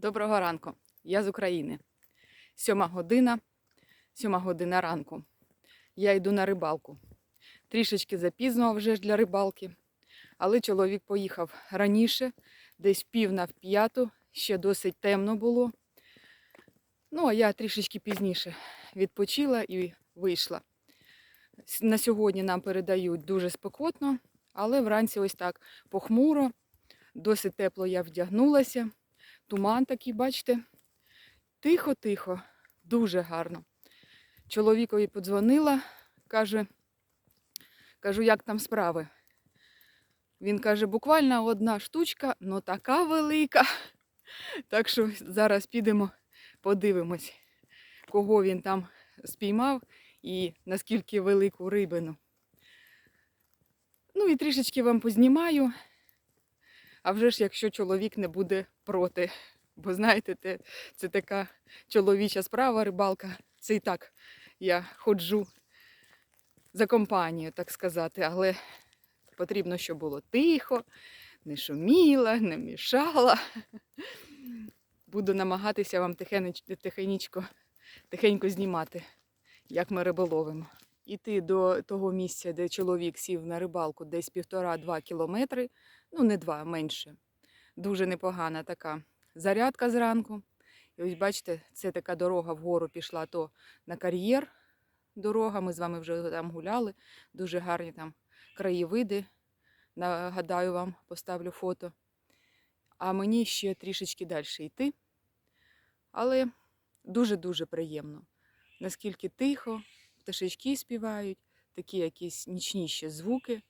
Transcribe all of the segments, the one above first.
Доброго ранку. Я з України. Сьома година, сьома година ранку. Я йду на рибалку. Трішечки запізно вже ж для рибалки, але чоловік поїхав раніше, десь пів на п'яту, ще досить темно було. Ну, а я трішечки пізніше відпочила і вийшла. На сьогодні нам передають дуже спекотно, але вранці ось так похмуро, досить тепло я вдягнулася. Туман такий, бачите? Тихо-тихо, дуже гарно. Чоловікові подзвонила, каже, кажу, як там справи. Він каже, буквально одна штучка, але така велика. Так що зараз підемо, подивимось, кого він там спіймав і наскільки велику рибину. Ну і трішечки вам познімаю. А вже ж, якщо чоловік не буде проти. Бо знаєте, те, це така чоловіча справа, рибалка. Це і так я ходжу за компанію, так сказати, але потрібно, щоб було тихо, не шуміла, не мішала. Буду намагатися вам тихенечко, тихенько знімати, як ми риболовимо. Іти до того місця, де чоловік сів на рибалку, десь півтора-два кілометри, ну не два, менше. Дуже непогана така зарядка зранку. І ось бачите, це така дорога вгору пішла то на кар'єр. Дорога, ми з вами вже там гуляли. Дуже гарні там краєвиди. Нагадаю вам, поставлю фото. А мені ще трішечки далі йти. Але дуже-дуже приємно. Наскільки тихо, пташечки співають, такі якісь нічні ще звуки.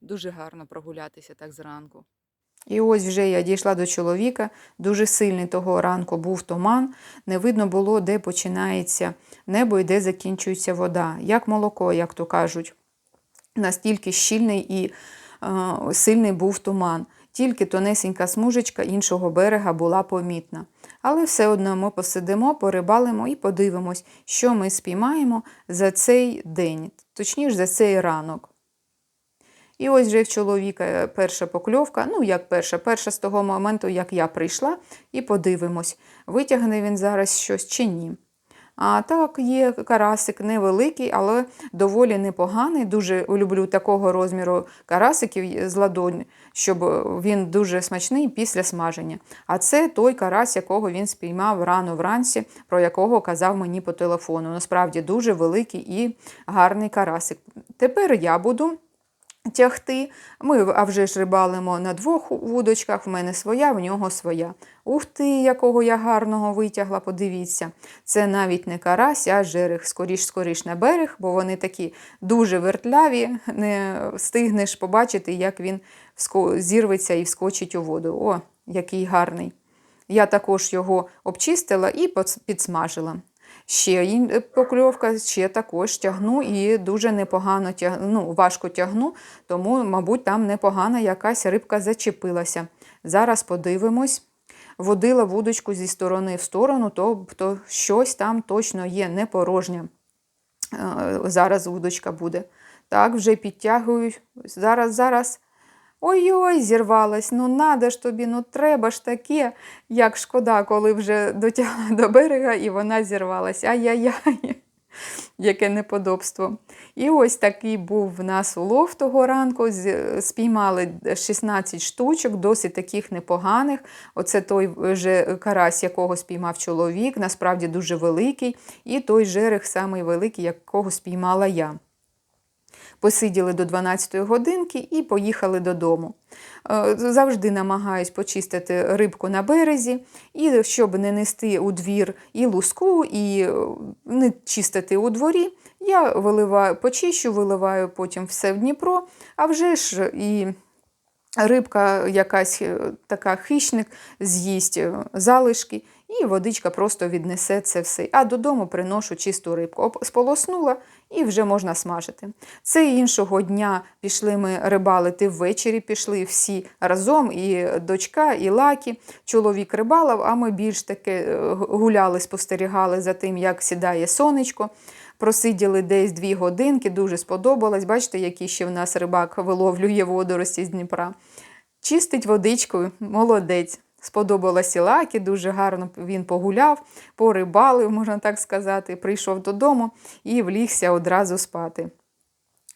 Дуже гарно прогулятися так зранку. І ось вже я дійшла до чоловіка. Дуже сильний того ранку був туман. Не видно було, де починається небо і де закінчується вода. Як молоко, як то кажуть. Настільки щільний і е, сильний був туман. Тільки тонесенька смужечка іншого берега була помітна. Але все одно ми посидимо, порибалимо і подивимось, що ми спіймаємо за цей день, точніше за цей ранок. І ось вже в чоловіка перша покльовка. Ну, як перша, перша з того моменту, як я прийшла, і подивимось, витягне він зараз щось чи ні. А так, є карасик невеликий, але доволі непоганий. Дуже люблю такого розміру карасиків з ладонь, щоб він дуже смачний після смаження. А це той карась, якого він спіймав рано вранці, про якого казав мені по телефону. Насправді дуже великий і гарний карасик. Тепер я буду тягти. Ми, а вже ж рибалимо на двох вудочках, в мене своя, в нього своя. Ух ти, якого я гарного витягла, подивіться. Це навіть не карась, а жерех. Скоріш-скоріш на берег, бо вони такі дуже вертляві, не встигнеш побачити, як він зірветься і вскочить у воду. О, який гарний. Я також його обчистила і підсмажила. Ще е, покльовка, ще також тягну і дуже непогано тяг... ну, важко тягну, тому, мабуть, там непогана якась рибка зачепилася. Зараз подивимось. Водила вудочку зі сторони в сторону, тобто щось там точно є не порожнє. Е, Зараз вудочка буде. Так, вже підтягую. Зараз, зараз. Ой-ой, зірвалась. Ну надо ж тобі, ну треба ж таке, як шкода, коли вже дотягла до берега і вона зірвалась. Ай-яй-яй, яке неподобство. І ось такий був в нас улов того ранку. Спіймали 16 штучок, досить таких непоганих. Оце той же карась, якого спіймав чоловік, насправді дуже великий. І той жерех самий великий, якого спіймала я. Посиділи до 12-ї годинки і поїхали додому. Е, Завжди намагаюсь почистити рибку на березі, і щоб не нести у двір і луску, і е, не чистити у дворі, я виливаю, почищу, виливаю потім все в Дніпро, а вже ж і рибка якась е, така хищник з'їсть залишки, і водичка просто віднесе це все. А додому приношу чисту рибку. Сполоснула і вже можна смажити. Це іншого дня пішли ми рибалити ввечері, пішли всі разом, і дочка, і лакі. Чоловік рибалив, а ми більш таки е, гуляли, спостерігали за тим, як сідає сонечко. Просиділи десь дві годинки, дуже сподобалось. Бачите, який ще в нас рибак виловлює водорості з Дніпра. Чистить водичкою, молодець. Сподобалося Лакі, дуже гарно він погуляв, порибалив, можна так сказати, прийшов додому і влігся одразу спати.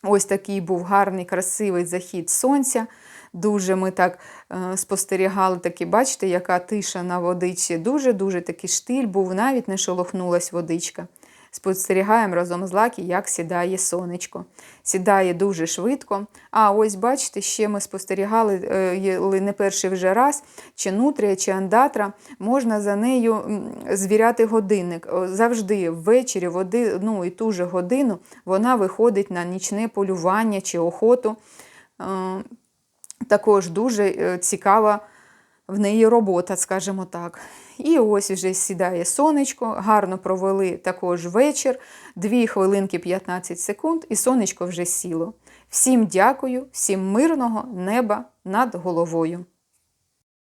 Ось такий був гарний, красивий захід сонця. Дуже ми так е, спостерігали, такі, бачите, яка тиша на водичці. Дуже-дуже такий штиль був, навіть не шолохнулась водичка. Спостерігаємо разом з Лакі, як сідає сонечко. Сідає дуже швидко. А ось бачите, ще ми спостерігали е, не перший вже раз, чи нутрія, чи андатра. Можна за нею звіряти годинник. Завжди ввечері в одну і ту же годину вона виходить на нічне полювання чи охоту. Е, Також дуже е, цікава в неї робота, скажімо так. І ось вже сідає сонечко, гарно провели також вечір, 2 хвилинки 15 секунд, і сонечко вже сіло. Всім дякую, всім мирного неба над головою.